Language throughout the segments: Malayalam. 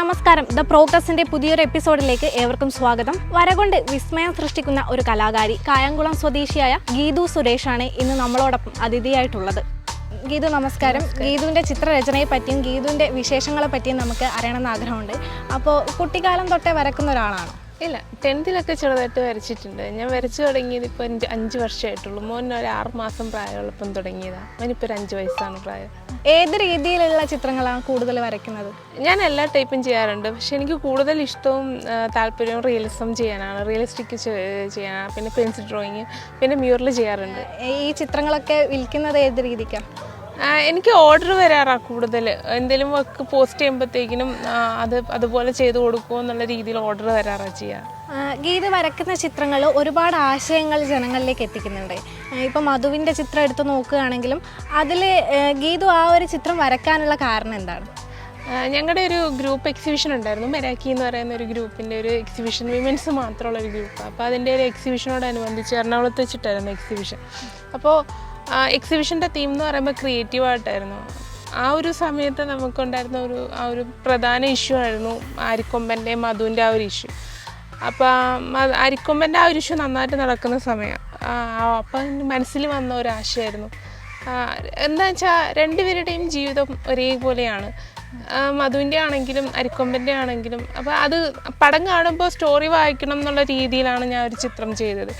നമസ്കാരം. ദ പ്രോഗ്രസിന്റെ പുതിയൊരു എപ്പിസോഡിലേക്ക് ഏവർക്കും സ്വാഗതം. വരകൊണ്ട് വിസ്മയം സൃഷ്ടിക്കുന്ന ഒരു കലാകാരി കായംകുളം സ്വദേശിയായ ഗീതു സുരേഷാണ് ഇന്ന് നമ്മളോടൊപ്പം അതിഥിയായിട്ടുള്ളത്. ഗീതു നമസ്കാരം. ഗീതുവിന്റെ ചിത്രരചനയെ പറ്റിയും ഗീതുവിന്റെ വിശേഷങ്ങളെ പറ്റിയും നമുക്ക് അറിയണമെന്ന് ആഗ്രഹമുണ്ട്. അപ്പോൾ കുട്ടിക്കാലം തൊട്ടേ വരക്കുന്ന ഒരാളാണ്. ഇല്ല ടെൻത്തിലൊക്കെ ചെറുതായിട്ട് വരച്ചിട്ടുണ്ട്. ഞാൻ വരച്ചു തുടങ്ങിയത് ഇപ്പോൾ അഞ്ച് അഞ്ച് വർഷമായിട്ടുള്ളൂ മോൻ ഒരു ആറ് മാസം പ്രായമുള്ളപ്പം തുടങ്ങിയതാണ് അവനിപ്പോൾ ഒരു അഞ്ച് വയസ്സാണ് പ്രായം. ഏത് രീതിയിലുള്ള ചിത്രങ്ങളാണ് കൂടുതൽ വരയ്ക്കുന്നത്? ഞാൻ എല്ലാ ടൈപ്പും ചെയ്യാറുണ്ട്. പക്ഷെ എനിക്ക് കൂടുതൽ ഇഷ്ടവും താല്പര്യവും റിയലിസം ചെയ്യാനാണ്. റിയലിസ്റ്റിക് ചെയ്യാനാണ്. പിന്നെ പെൻസിൽ ഡ്രോയിങ് പിന്നെ മ്യൂറൽ ചെയ്യാറുണ്ട്. ഈ ചിത്രങ്ങളൊക്കെ വിൽക്കുന്നത് ഏത് രീതിക്കാണ് എനിക്ക് ഓർഡർ വരാറാണ് കൂടുതൽ എന്തെങ്കിലും വർക്ക് പോസ്റ്റ് ചെയ്യുമ്പോഴത്തേക്കിനും അത് അതുപോലെ ചെയ്ത് കൊടുക്കുമോ എന്നുള്ള രീതിയിൽ ഓർഡർ വരാറാണ് ചെയ്യുക ഗീത വരക്കുന്ന ചിത്രങ്ങൾ ഒരുപാട് ആശയങ്ങൾ ജനങ്ങളിലേക്ക് എത്തിക്കുന്നുണ്ട്. ഇപ്പം മധുവിന്റെ ചിത്രം എടുത്ത് നോക്കുകയാണെങ്കിലും അതിൽ ഗീതു ആ ഒരു ചിത്രം വരക്കാനുള്ള കാരണം എന്താണ്? ഞങ്ങളുടെ ഒരു ഗ്രൂപ്പ് എക്സിബിഷൻ ഉണ്ടായിരുന്നു. മെരാക്കി എന്ന് പറയുന്ന ഒരു ഗ്രൂപ്പിന്റെ ഒരു എക്സിബിഷൻ വിമൻസ് മാത്രമുള്ള ഒരു ഗ്രൂപ്പ് അപ്പോൾ അതിന്റെ ഒരു എക്സിബിഷനോടനുബന്ധിച്ച് എറണാകുളത്ത് വെച്ചിട്ടായിരുന്നു എക്സിബിഷൻ അപ്പോൾ എക്സിബിഷന്റെ തീം എന്ന് പറയുമ്പോൾ ക്രിയേറ്റീവായിട്ടായിരുന്നു ആ ഒരു സമയത്ത് നമുക്കുണ്ടായിരുന്ന ഒരു ആ ഒരു പ്രധാന ഇഷ്യൂ ആയിരുന്നു ആരിക്കൊമ്പന്റെ മധുവിന്റെ ആ ഒരു ഇഷ്യൂ അപ്പോൾ അരിക്കൊമ്പന്റെ ആ ഒരു ഇഷ്യൂ നന്നായിട്ട് നടക്കുന്ന സമയം. അപ്പം മനസ്സിൽ വന്ന ഒരു ആശയമായിരുന്നു എന്താ വെച്ചാൽ രണ്ടുപേരുടെയും ജീവിതം ഒരേപോലെയാണ്. മധുവിന്റെ ആണെങ്കിലും അരിക്കൊമ്പന്റെ ആണെങ്കിലും. അപ്പോൾ അത് പടം കാണുമ്പോൾ സ്റ്റോറി വായിക്കണം എന്നുള്ള രീതിയിലാണ് ഞാൻ ഒരു ചിത്രം ചെയ്തത്.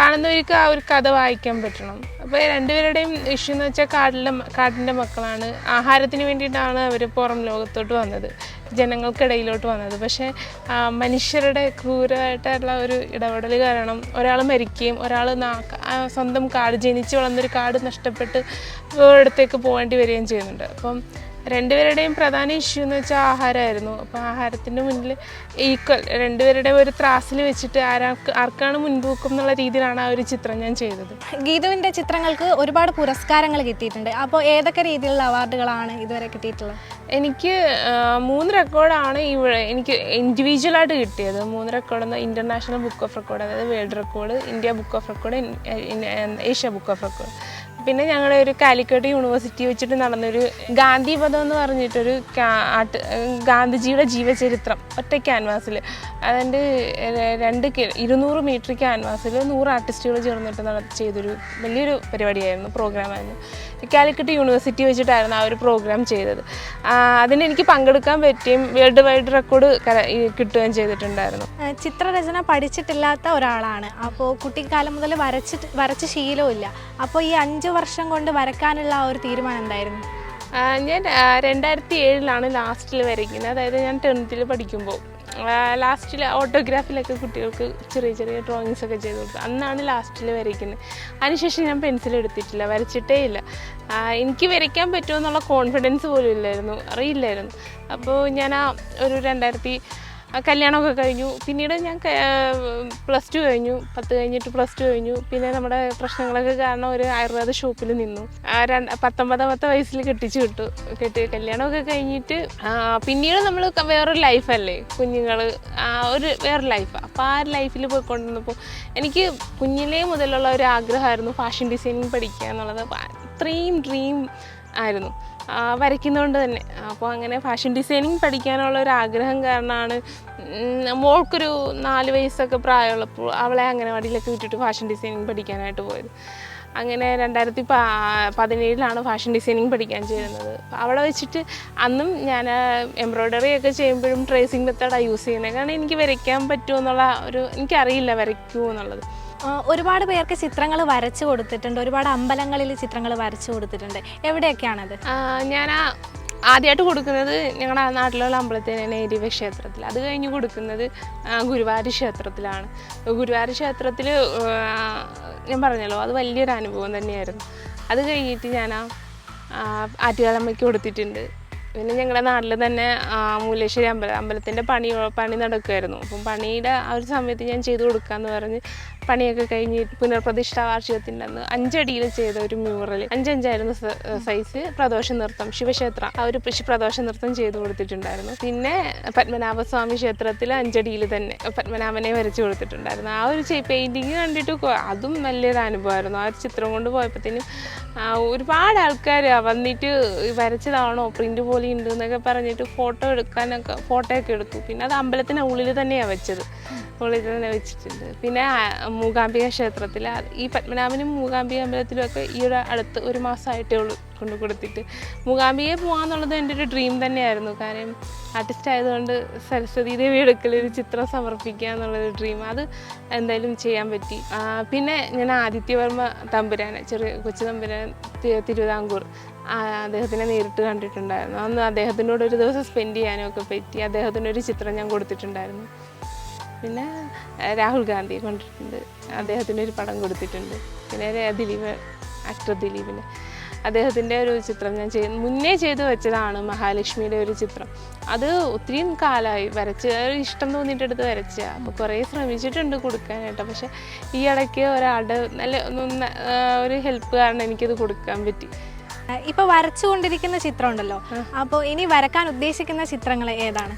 കാണുന്നവർക്ക് ആ ഒരു കഥ വായിക്കാൻ പറ്റണം. അപ്പോൾ രണ്ടുപേരുടെയും ഇഷ്യൂ എന്ന് വെച്ചാൽ കാടിലെ കാട്ടിന്റെ മക്കളാണ്. ആഹാരത്തിന് വേണ്ടിയിട്ടാണ് അവർ പുറം ലോകത്തോട്ട് വന്നത്. ജനങ്ങൾക്കിടയിലോട്ട് വന്നത്. പക്ഷേ മനുഷ്യരുടെ ക്രൂരമായിട്ടുള്ള ഒരു ഇടപെടൽ കാരണം ഒരാൾ മരിക്കുകയും ഒരാൾ സ്വന്തം കാട് ജനിച്ച് വളർന്നൊരു കാട് നഷ്ടപ്പെട്ട് ഇടത്തേക്ക് പോകേണ്ടി വരികയും ചെയ്യുന്നുണ്ട്. അപ്പം രണ്ടുപേരുടെയും പ്രധാന ഇഷ്യൂ എന്ന് വെച്ചാൽ ആഹാരമായിരുന്നു അപ്പോൾ ആഹാരത്തിന്റെ മുന്നിൽ ഈക്വൽ രണ്ടുപേരുടെയും ഒരു ത്രാസിൽ വെച്ചിട്ട് ആരാർക്ക് ആർക്കാണ് മുൻതൂക്കം എന്നുള്ള രീതിയിലാണ് ആ ഒരു ചിത്രം ഞാൻ ചെയ്തത്. ഗീതുവിന്റെ ചിത്രങ്ങൾക്ക് ഒരുപാട് പുരസ്കാരങ്ങൾ കിട്ടിയിട്ടുണ്ട്. അപ്പോൾ ഏതൊക്കെ രീതിയിലുള്ള അവാർഡുകളാണ് ഇതുവരെ കിട്ടിയിട്ടുള്ളത്? എനിക്ക് മൂന്ന് റെക്കോർഡാണ് ഇവിടെ എനിക്ക് ഇൻഡിവിജ്വലായിട്ട് കിട്ടിയത്. മൂന്ന് record international book of record അതായത് world record India book of record Asia book of record പിന്നെ ഞങ്ങളുടെ ഒരു കാലിക്കറ്റ് യൂണിവേഴ്സിറ്റി വെച്ചിട്ട് നടന്നൊരു ഗാന്ധി പദം എന്ന് പറഞ്ഞിട്ടൊരു ഗാന്ധിജിയുടെ ജീവചരിത്രം ഒറ്റ ക്യാൻവാസിൽ അതായത് രണ്ട് ഇരുന്നൂറ് മീറ്റർ ക്യാൻവാസിൽ നൂറ് ആർട്ടിസ്റ്റുകൾ ചേർന്നിട്ട് നട ചെയ്തൊരു വലിയൊരു പരിപാടിയായിരുന്നു പ്രോഗ്രാമായിരുന്നു കാലിക്കറ്റ് യൂണിവേഴ്സിറ്റി വെച്ചിട്ടായിരുന്നു ആ ഒരു പ്രോഗ്രാം ചെയ്തത്. അതിന് എനിക്ക് പങ്കെടുക്കാൻ പറ്റിയും വേൾഡ് വൈഡ് റെക്കോർഡ് കിട്ടുകയും ചെയ്തിട്ടുണ്ടായിരുന്നു. ചിത്രരചന പഠിച്ചിട്ടില്ലാത്ത ഒരാളാണ്. അപ്പോൾ കുട്ടിക്കാലം മുതൽ വരച്ച് വരച്ച് ശീലമില്ല അപ്പോൾ ഈ അഞ്ച് വർഷം കൊണ്ട് വരക്കാനുള്ള ആ ഒരു തീരുമാനം എന്തായിരുന്നു? ഞാൻ രണ്ടായിരത്തി ഏഴിലാണ് ലാസ്റ്റിൽ വരയ്ക്കുന്നത്. അതായത് ഞാൻ ടെൻത്തിൽ പഠിക്കുമ്പോൾ. ലാസ്റ്റിൽ ഓട്ടോഗ്രാഫിലൊക്കെ കുട്ടികൾക്ക് ചെറിയ ചെറിയ ഡ്രോയിങ്സ് ഒക്കെ ചെയ്ത് കൊടുക്കുക അന്നാണ് ലാസ്റ്റിൽ വരയ്ക്കുന്നത് അതിനുശേഷം ഞാൻ പെൻസിൽ എടുത്തിട്ടില്ല വരച്ചിട്ടേ ഇല്ല. എനിക്ക് വരയ്ക്കാൻ പറ്റുമെന്നുള്ള കോൺഫിഡൻസ് പോലും ഇല്ലായിരുന്നു അറിയില്ലായിരുന്നു. അപ്പോൾ ഞാൻ ആ ഒരു രണ്ടായിരത്തി കല്യാണമൊക്കെ കഴിഞ്ഞു. പിന്നീട് ഞാൻ പ്ലസ് ടു കഴിഞ്ഞു. പത്ത് കഴിഞ്ഞിട്ട് പ്ലസ് ടു കഴിഞ്ഞു. പിന്നെ നമ്മുടെ പ്രശ്നങ്ങളൊക്കെ കാരണം ഒരു ആയുർവേദ ഷോപ്പിൽ നിന്നു. രണ്ട് പത്തൊമ്പതാമത്തെ വയസ്സിൽ കെട്ടിച്ചു വിട്ടു. കെട്ടി കല്യാണമൊക്കെ കഴിഞ്ഞിട്ട് പിന്നീട് നമ്മൾ വേറൊരു ലൈഫല്ലേ കുഞ്ഞുങ്ങൾ ഒരു വേറെ ലൈഫ്. അപ്പോൾ ആ ലൈഫിൽ പോയിക്കൊണ്ടിരുന്നപ്പോൾ എനിക്ക് കുഞ്ഞിലേ മുതലുള്ള ഒരു ആഗ്രഹമായിരുന്നു ഫാഷൻ ഡിസൈനിങ് പഠിക്കുക എന്നുള്ളത് അത്രയും ഡ്രീം ആയിരുന്നു. വരയ്ക്കുന്നതുകൊണ്ട് തന്നെ. അപ്പോൾ അങ്ങനെ ഫാഷൻ ഡിസൈനിങ് പഠിക്കാനുള്ള ഒരു ആഗ്രഹം കാരണമാണ് മോൾക്കൊരു നാല് വയസ്സൊക്കെ പ്രായമുള്ളപ്പോൾ അവളെ അംഗനവാടിയിലൊക്കെ വിട്ടിട്ട് ഫാഷൻ ഡിസൈനിങ് പഠിക്കാനായിട്ട് പോയത്. അങ്ങനെ രണ്ടായിരത്തി പതിനേഴിലാണ് ഫാഷൻ ഡിസൈനിങ് പഠിക്കാൻ ചേരുന്നത്. അവിടെ വെച്ചിട്ട് അന്നും ഞാൻ എംബ്രോയ്ഡറി ഒക്കെ ചെയ്യുമ്പോഴും ട്രേസിങ് മെത്തേഡാണ് യൂസ് ചെയ്യുന്നത്. കാരണം എനിക്ക് വരയ്ക്കാൻ പറ്റുമോ എന്നുള്ള ഒരു എനിക്കറിയില്ല വരയ്ക്കുമോ എന്നുള്ളത്. ഒരുപാട് പേർക്ക് ചിത്രങ്ങൾ വരച്ചു കൊടുത്തിട്ടുണ്ട്. ഒരുപാട് അമ്പലങ്ങളിൽ ചിത്രങ്ങൾ വരച്ചു കൊടുത്തിട്ടുണ്ട്. എവിടെയൊക്കെയാണത്? ഞാൻ ആദ്യമായിട്ട് കൊടുക്കുന്നത് ഞങ്ങളുടെ നാട്ടിലുള്ള അമ്പലത്തിൽ തന്നെ എരിവ ക്ഷേത്രത്തിൽ അത് കഴിഞ്ഞ് കൊടുക്കുന്നത് ഗുരുവായൂർ ക്ഷേത്രത്തിലാണ്. ഗുരുവായൂർ ക്ഷേത്രത്തിൽ ഞാൻ പറഞ്ഞല്ലോ അത് വലിയൊരു അനുഭവം തന്നെയായിരുന്നു. അത് കഴിഞ്ഞിട്ട് ഞാൻ ആറ്റുകാലമ്മയ്ക്ക് കൊടുത്തിട്ടുണ്ട്. പിന്നെ ഞങ്ങളുടെ നാട്ടിൽ തന്നെ മൂലേശ്വരി അമ്പലം അമ്പലത്തിന്റെ പണി പണി നടക്കുമായിരുന്നു അപ്പം പണിയുടെ ആ ഒരു സമയത്ത് ഞാൻ ചെയ്ത് കൊടുക്കാമെന്ന് പറഞ്ഞ് പണിയൊക്കെ കഴിഞ്ഞ് പുനർപ്രതിഷ്ഠാ വാർഷികത്തിന്റെ അന്ന് അഞ്ചടിയിൽ ചെയ്ത ഒരു മ്യൂറൽ അഞ്ചഞ്ചായിരുന്നു സൈസ് പ്രദോഷ നൃത്തം ശിവക്ഷേത്രം. ആ ഒരു പ്രദോഷ നൃത്തം ചെയ്തു കൊടുത്തിട്ടുണ്ടായിരുന്നു. പിന്നെ പത്മനാഭസ്വാമി ക്ഷേത്രത്തിൽ അഞ്ചടിയിൽ തന്നെ പത്മനാഭനെ വരച്ചു കൊടുത്തിട്ടുണ്ടായിരുന്നു. ആ ഒരു പെയിന്റിങ് കണ്ടിട്ട് അതും നല്ലൊരു അനുഭവമായിരുന്നു. ആ ഒരു ചിത്രം കൊണ്ട് പോയപ്പോഴത്തേനും ഒരുപാട് ആൾക്കാർ വന്നിട്ട് വരച്ചതാണോ പ്രിന്റ് പോലെ ഉണ്ട് എന്നൊക്കെ പറഞ്ഞിട്ട് ഫോട്ടോ എടുക്കാനൊക്കെ ഫോട്ടോ ഒക്കെ എടുത്തു. പിന്നെ അത് അമ്പലത്തിന് ഉള്ളിൽ തന്നെയാണ് വെച്ചത്. ഉള്ളിൽ തന്നെ വെച്ചിട്ടുണ്ട്. പിന്നെ മൂകാംബിക ക്ഷേത്രത്തിൽ ഈ പത്മനാഭനും മൂകാംബിക അമ്പലത്തിലും ഒക്കെ ഈ ഒരു അടുത്ത് ഒരു മാസമായിട്ടേ ഉള്ളൂ കൊണ്ട് കൊടുത്തിട്ട്. മൂകാംബികയെ പോകാന്നുള്ളത് എന്റെ ഒരു ഡ്രീം തന്നെയായിരുന്നു. കാരണം ആർട്ടിസ്റ്റ് ആയതുകൊണ്ട് സരസ്വതി ദേവി എടുക്കൽ ഒരു ചിത്രം സമർപ്പിക്കുക എന്നുള്ളൊരു ഡ്രീം അത് എന്തായാലും ചെയ്യാൻ പറ്റി. പിന്നെ ഞാൻ ആദിത്യവർമ്മ തമ്പുരാനെ ചെറിയ കൊച്ചു തമ്പുരാൻ തിരുവിതാംകൂർ അദ്ദേഹത്തിനെ നേരിട്ട് കണ്ടിട്ടുണ്ടായിരുന്നു. അന്ന് അദ്ദേഹത്തിനോട് ഒരു ദിവസം സ്പെൻഡ് ചെയ്യാനും ഒക്കെ പറ്റി. അദ്ദേഹത്തിനൊരു ചിത്രം ഞാൻ കൊടുത്തിട്ടുണ്ടായിരുന്നു. പിന്നെ രാഹുൽ ഗാന്ധി കൊണ്ടിട്ടുണ്ട്. അദ്ദേഹത്തിന് ഒരു പടം കൊടുത്തിട്ടുണ്ട്. പിന്നെ ദിലീപ് ആക്ടർ ദിലീപിന്. അദ്ദേഹത്തിന്റെ ഒരു ചിത്രം ഞാൻ ചെയ്ത് മുന്നേ ചെയ്തു വെച്ചതാണ് മഹാലക്ഷ്മിയുടെ ഒരു ചിത്രം. അത് ഒത്തിരിയും കാലമായി വരച്ച് ഇഷ്ടം തോന്നിയിട്ടെടുത്ത് വരച്ച അപ്പോൾ കുറേ ശ്രമിച്ചിട്ടുണ്ട് കൊടുക്കാനായിട്ട്. പക്ഷെ ഈ ഇടയ്ക്ക് ഒരാളുടെ നല്ല ഒരു ഹെൽപ്പ് കാരണം എനിക്കത് കൊടുക്കാൻ പറ്റി. ഇപ്പൊ വരച്ചുകൊണ്ടിരിക്കുന്ന ചിത്രം ഉണ്ടല്ലോ അപ്പോൾ ഇനി വരക്കാൻ ഉദ്ദേശിക്കുന്ന ചിത്രങ്ങൾ ഏതാണ്?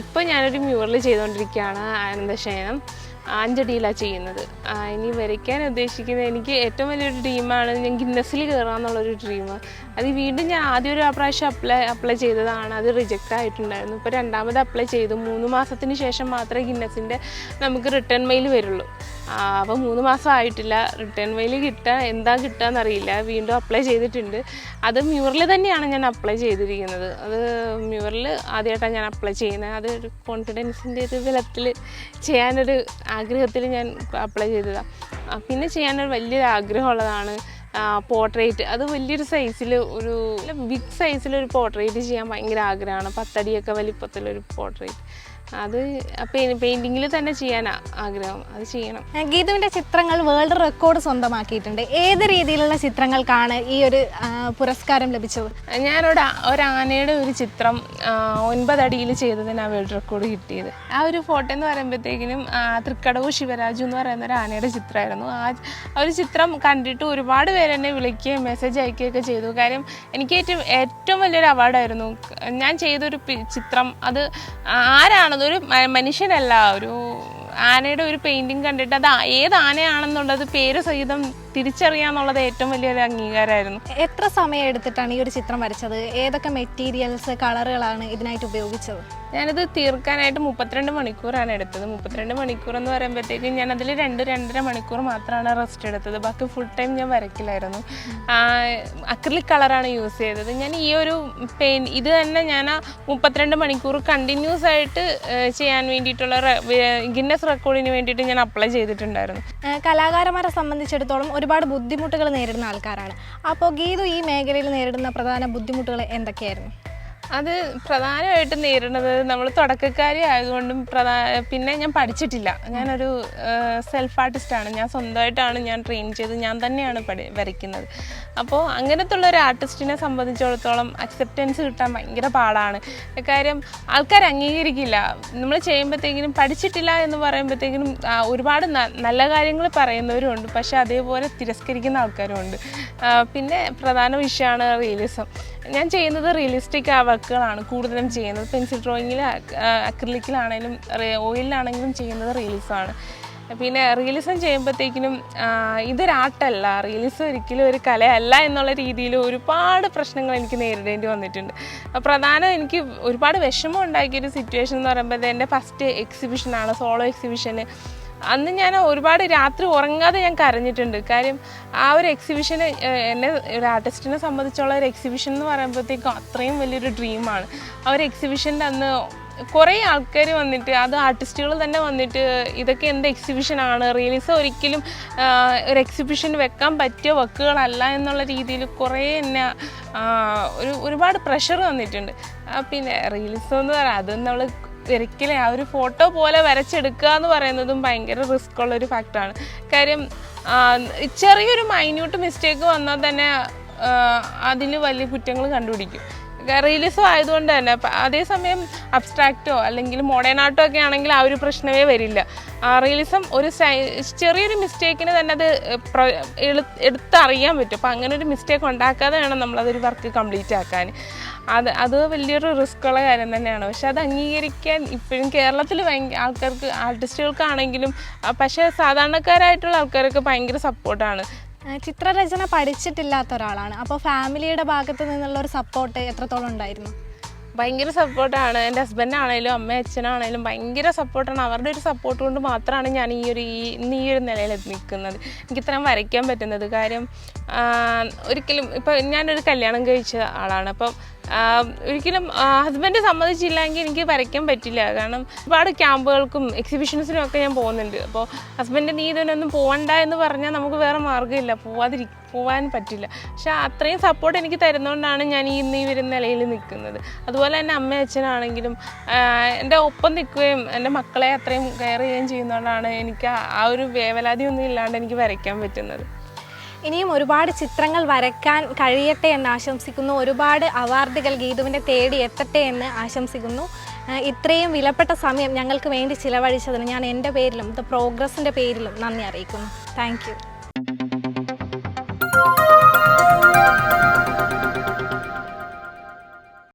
ഇപ്പോൾ ഞാനൊരു മ്യൂറൽ ചെയ്തുകൊണ്ടിരിക്കുകയാണ് ആനന്ദശയനം അഞ്ചടിയിലാണ് ചെയ്യുന്നത്. ഇനി വരയ്ക്കാൻ ഉദ്ദേശിക്കുന്നത് എനിക്ക് ഏറ്റവും വലിയൊരു ഡ്രീമാണ് ഞാൻ ഗിന്നസിൽ കയറുക എന്നുള്ളൊരു ഡ്രീം അത് വീണ്ടും ഞാൻ ആദ്യം ഒരു പ്രാവശ്യം അപ്ലൈ അപ്ലൈ ചെയ്തതാണ്. അത് റിജക്റ്റ് ആയിട്ടുണ്ടായിരുന്നു. ഇപ്പോൾ രണ്ടാമത് അപ്ലൈ ചെയ്തു. മൂന്ന് മാസത്തിന് ശേഷം മാത്രമേ ഗിന്നസിന്റെ നമുക്ക് റിട്ടേൺ മെയിൽ വരുള്ളൂ. അപ്പോൾ മൂന്ന് മാസം ആയിട്ടില്ല. റിട്ടേൺ മെയിൽ കിട്ടുക എന്താ കിട്ടുക അറിയില്ല വീണ്ടും അപ്ലൈ ചെയ്തിട്ടുണ്ട്. അത് മ്യൂറിൽ തന്നെയാണ് ഞാൻ അപ്ലൈ ചെയ്തിരിക്കുന്നത്. അത് മ്യൂറിൽ ആദ്യമായിട്ടാണ് ഞാൻ അപ്ലൈ ചെയ്യുന്നത്. അത് ഒരു കോൺഫിഡൻസിന്റെ ഒരു ബലത്തിൽ ചെയ്യാനൊരു ആഗ്രഹത്തിൽ ഞാൻ അപ്ലൈ ചെയ്തതാണ് പിന്നെ ചെയ്യാനൊരു വലിയൊരു ആഗ്രഹമുള്ളതാണ് പോർട്രേറ്റ് അത് വലിയൊരു സൈസിൽ ഒരു ബിഗ് സൈസിൽ ഒരു പോർട്രേറ്റ് ചെയ്യാൻ ഭയങ്കര ആഗ്രഹമാണ്. പത്തടിയൊക്കെ വലിപ്പത്തിലൊരു പോർട്രേറ്റ് അത് പെയിന്റിങ്ങിൽ തന്നെ ചെയ്യാൻ ആഗ്രഹം. അത് ചെയ്യണം. ഗീതുവിന്റെ ചിത്രങ്ങൾ വേൾഡ് റെക്കോർഡ് സ്വന്തമാക്കിയിട്ടുണ്ട്. ഏത് രീതിയിലുള്ള ചിത്രങ്ങൾക്കാണ് ഈ ഒരു പുരസ്കാരം ലഭിച്ചത്? ഞാനൊരു ഒരാനയുടെ ഒരു ആനയുടെ ഒരു ചിത്രം ആ, ചെയ്തതിന് ആ വേൾഡ് റെക്കോർഡ് കിട്ടിയത്. ആ ഒരു ഫോട്ടോ എന്ന് പറയുമ്പോഴത്തേക്കിനും തൃക്കടവ് ശിവരാജു എന്ന് പറയുന്ന ഒരു ആനയുടെ ചിത്രമായിരുന്നു. ആ ഒരു ചിത്രം കണ്ടിട്ട് ഒരുപാട് പേര് എന്നെ വിളിക്കുകയും മെസ്സേജ് അയക്കുകയൊക്കെ ചെയ്തു. കാര്യം എനിക്ക് ഏറ്റവും ഏറ്റവും വലിയൊരു അവാർഡായിരുന്നു ഞാൻ ചെയ്തൊരു ചിത്രം. അത് ആരാണത് മ- മനുഷ്യനല്ല ഒരു ആനയുടെ ഒരു പെയിന്റിങ് കണ്ടിട്ട് അത് ഏത് ആനയാണെന്നുള്ളത് പേര് സഹിതം തിരിച്ചറിയാന്നുള്ളത് ഏറ്റവും വലിയൊരു അംഗീകാരമായിരുന്നു. എത്ര സമയം എടുത്തിട്ടാണ് ഈ ഒരു ചിത്രം വരച്ചത്? ഏതൊക്കെ മെറ്റീരിയൽസ് കളറുകളാണ് ഇതിനായിട്ട് ഉപയോഗിച്ചത്? ഞാനിത് തീർക്കാനായിട്ട് മുപ്പത്തിരണ്ട് മണിക്കൂറാണ് എടുത്തത്. മുപ്പത്തിരണ്ട് മണിക്കൂർ എന്ന് പറയുമ്പോഴത്തേക്കും ഞാൻ അതിൽ രണ്ട് രണ്ടര മണിക്കൂർ മാത്രമാണ് റെസ്റ്റ് എടുത്തത്. ബാക്കി ഫുൾ ടൈം ഞാൻ വരയ്ക്കില്ലായിരുന്നു. അക്രിലിക് കളറാണ് യൂസ് ചെയ്തത്. ഞാൻ ഈ ഒരു പെയിൻ ഇത് തന്നെ ഞാൻ ആ മുപ്പത്തിരണ്ട് മണിക്കൂർ കണ്ടിന്യൂസ് ആയിട്ട് ചെയ്യാൻ വേണ്ടിയിട്ടുള്ള ഗിന്നസ് റെക്കോർഡിന് വേണ്ടിയിട്ട് ഞാൻ അപ്ലൈ ചെയ്തിട്ടുണ്ടായിരുന്നു. കലാകാരന്മാരെ സംബന്ധിച്ചിടത്തോളം ഒരുപാട് ബുദ്ധിമുട്ടുകൾ നേരിടുന്ന ആൾക്കാരാണ്. അപ്പോൾ ഗീതു ഈ മേഖലയിൽ നേരിടുന്ന പ്രധാന ബുദ്ധിമുട്ടുകൾ എന്തൊക്കെയായിരുന്നു? അത് പ്രധാനമായിട്ടും നേരിടുന്നത് നമ്മൾ തുടക്കക്കാരി ആയതുകൊണ്ടും പ്രധാന പിന്നെ ഞാൻ പഠിച്ചിട്ടില്ല. ഞാനൊരു സെൽഫ് ആർട്ടിസ്റ്റാണ് ഞാൻ സ്വന്തമായിട്ടാണ് ഞാൻ ട്രെയിൻ ചെയ്ത് ഞാൻ തന്നെയാണ് പഠി വരയ്ക്കുന്നത്. അപ്പോൾ അങ്ങനത്തെ ഉള്ള ഒരു ആർട്ടിസ്റ്റിനെ സംബന്ധിച്ചിടത്തോളം അക്സെപ്റ്റൻസ് കിട്ടാൻ ഭയങ്കര പാടാണ്. കാര്യം ആൾക്കാർ അംഗീകരിക്കില്ല. നമ്മൾ ചെയ്യുമ്പോഴത്തേക്കിനും പഠിച്ചിട്ടില്ല എന്ന് പറയുമ്പോഴത്തേക്കിനും ഒരുപാട് നല്ല കാര്യങ്ങൾ പറയുന്നവരുമുണ്ട് പക്ഷേ അതേപോലെ തിരസ്കരിക്കുന്ന ആൾക്കാരും ഉണ്ട് പിന്നെ പ്രധാന വിഷയമാണ് റിയലിസം ഞാൻ ചെയ്യുന്നത് റിയലിസ്റ്റിക് വർക്കുകളാണ്. കൂടുതലും ചെയ്യുന്നത് പെൻസിൽ ഡ്രോയിങ്ങിൽ അക്രിലിക്കിലാണെങ്കിലും ഓയിലാണെങ്കിലും ചെയ്യുന്നത് റിയലിസമാണ് പിന്നെ റിയലിസം ചെയ്യുമ്പോഴത്തേക്കിനും ഇതൊരു റിയലിസം ഒരിക്കലും ഒരു കലയല്ല എന്നുള്ള രീതിയിൽ ഒരുപാട് പ്രശ്നങ്ങൾ എനിക്ക് നേരിടേണ്ടി വന്നിട്ടുണ്ട്. പ്രധാനം എനിക്ക് ഒരുപാട് വിഷമം ഉണ്ടാക്കിയൊരു സിറ്റുവേഷൻ എന്ന് പറയുമ്പോൾ എന്റെ ഫസ്റ്റ് എക്സിബിഷനാണ് സോളോ എക്സിബിഷന് അന്ന് ഞാൻ ഒരുപാട് രാത്രി ഉറങ്ങാതെ ഞാൻ കരഞ്ഞിട്ടുണ്ട്. കാര്യം ആ ഒരു എക്സിബിഷന് എന്നെ ഒരു ആർട്ടിസ്റ്റിനെ സംബന്ധിച്ചുള്ള ഒരു എക്സിബിഷൻ എന്ന് പറയുമ്പോഴത്തേക്കും അത്രയും വലിയൊരു ഡ്രീമാണ് ആ ഒരു എക്സിബിഷന്റെ അന്ന് കുറേ ആൾക്കാർ വന്നിട്ട് അത് ആർട്ടിസ്റ്റുകൾ തന്നെ വന്നിട്ട് ഇതൊക്കെ എന്ത് എക്സിബിഷനാണ് റിയലിസം ഒരിക്കലും ഒരു എക്സിബിഷൻ വെക്കാൻ പറ്റിയ വർക്കുകളല്ല എന്നുള്ള രീതിയിൽ കുറേ എന്നെ ഒരു ഒരുപാട് പ്രഷർ വന്നിട്ടുണ്ട്. പിന്നെ റിയലിസം എന്ന് പറയാം അത് നമ്മൾ ഒരിക്കലും ആ ഒരു ഫോട്ടോ പോലെ വരച്ചെടുക്കുക എന്ന് പറയുന്നതും ഭയങ്കര റിസ്ക് ഉള്ള ഒരു ഫാക്ടറാണ് കാര്യം ചെറിയൊരു മൈന്യൂട്ട് മിസ്റ്റേക്ക് വന്നാൽ തന്നെ അതിൽ വലിയ കുറ്റങ്ങൾ കണ്ടുപിടിക്കും. റിയലിസം ആയതുകൊണ്ട് തന്നെ. അതേസമയം അബ്സ്ട്രാക്റ്റോ അല്ലെങ്കിൽ മോഡേൺ ആർട്ടോ ഒക്കെ ആണെങ്കിൽ ആ ഒരു പ്രശ്നമേ വരില്ല. റിയലിസം ഒരു ചെറിയൊരു മിസ്റ്റേക്കിന് തന്നെ അത് എടുത്തറിയാൻ പറ്റും. അപ്പം അങ്ങനെ ഒരു മിസ്റ്റേക്ക് ഉണ്ടാക്കാതെ വേണം നമ്മളതൊരു വർക്ക് കംപ്ലീറ്റ് ആക്കാൻ. അത് അത് വലിയൊരു റിസ്ക്കുള്ള കാര്യം തന്നെയാണ്. പക്ഷെ അത് അംഗീകരിക്കാൻ ഇപ്പോഴും കേരളത്തിൽ ഭയങ്കര ആൾക്കാർക്ക് ആർട്ടിസ്റ്റുകൾക്കാണെങ്കിലും പക്ഷേ സാധാരണക്കാരായിട്ടുള്ള ആൾക്കാരൊക്കെ ഭയങ്കര സപ്പോർട്ടാണ് ചിത്രരചന പഠിച്ചിട്ടില്ലാത്ത ഒരാളാണ്. അപ്പോൾ ഫാമിലിയുടെ ഭാഗത്ത് നിന്നുള്ള ഒരു സപ്പോർട്ട് എത്രത്തോളം ഉണ്ടായിരുന്നു? ഭയങ്കര സപ്പോർട്ടാണ് എന്റെ ഹസ്ബൻഡാണേലും അമ്മ അച്ഛനാണേലും ഭയങ്കര സപ്പോർട്ടാണ് അവരുടെ ഒരു സപ്പോർട്ട് കൊണ്ട് മാത്രമാണ് ഞാൻ ഈ ഒരു ഈ ഈ ഒരു നിലയിൽ നിൽക്കുന്നത്. എനിക്ക് ഇത്രയും വരയ്ക്കാൻ പറ്റുന്നത്. കാര്യം ഒരിക്കലും ഇപ്പം ഞാനൊരു കല്യാണം കഴിച്ച ആളാണ്. അപ്പം ഒരിക്കലും ഹസ്ബൻഡ് സമ്മതിച്ചില്ലെങ്കിൽ എനിക്ക് വരയ്ക്കാൻ പറ്റില്ല. കാരണം ഒരുപാട് ക്യാമ്പുകൾക്കും എക്സിബിഷൻസിനും ഒക്കെ ഞാൻ പോകുന്നുണ്ട്. അപ്പോൾ ഹസ്ബൻഡ് നീ ഇതിനൊന്നും പോകണ്ട എന്ന് പറഞ്ഞാൽ നമുക്ക് വേറെ മാർഗമില്ല. പോവാതിരി പോവാൻ പറ്റില്ല. പക്ഷെ അത്രയും സപ്പോർട്ട് എനിക്ക് തരുന്നതുകൊണ്ടാണ് ഞാൻ ഈ ഇന്ന് ഈ വരുന്ന നിലയിൽ നിൽക്കുന്നത്. അതുപോലെ തന്നെ അമ്മ അച്ഛനാണെങ്കിലും എന്റെ ഒപ്പം നിൽക്കുകയും എന്റെ മക്കളെ അത്രയും കെയർ ചെയ്യുകയും ചെയ്യുന്നതുകൊണ്ടാണ് എനിക്ക് ആ ഒരു വേവലാതി ഒന്നും ഇല്ലാണ്ട് എനിക്ക് വരയ്ക്കാൻ പറ്റുന്നത്. ഇനിയും ഒരുപാട് ചിത്രങ്ങൾ വരയ്ക്കാൻ കഴിയട്ടെ എന്ന് ആശംസിക്കുന്നു. ഒരുപാട് അവാർഡുകൾ ഗീതുവിന്റെ തേടി എത്തട്ടെ എന്ന് ആശംസിക്കുന്നു. ഇത്രയും വിലപ്പെട്ട സമയം ഞങ്ങൾക്ക് വേണ്ടി ചിലവഴിച്ചതിന് ഞാൻ എന്റെ പേരിലും ദ പ്രോഗ്രസിന്റെ പേരിലും നന്ദി അറിയിക്കുന്നു. താങ്ക്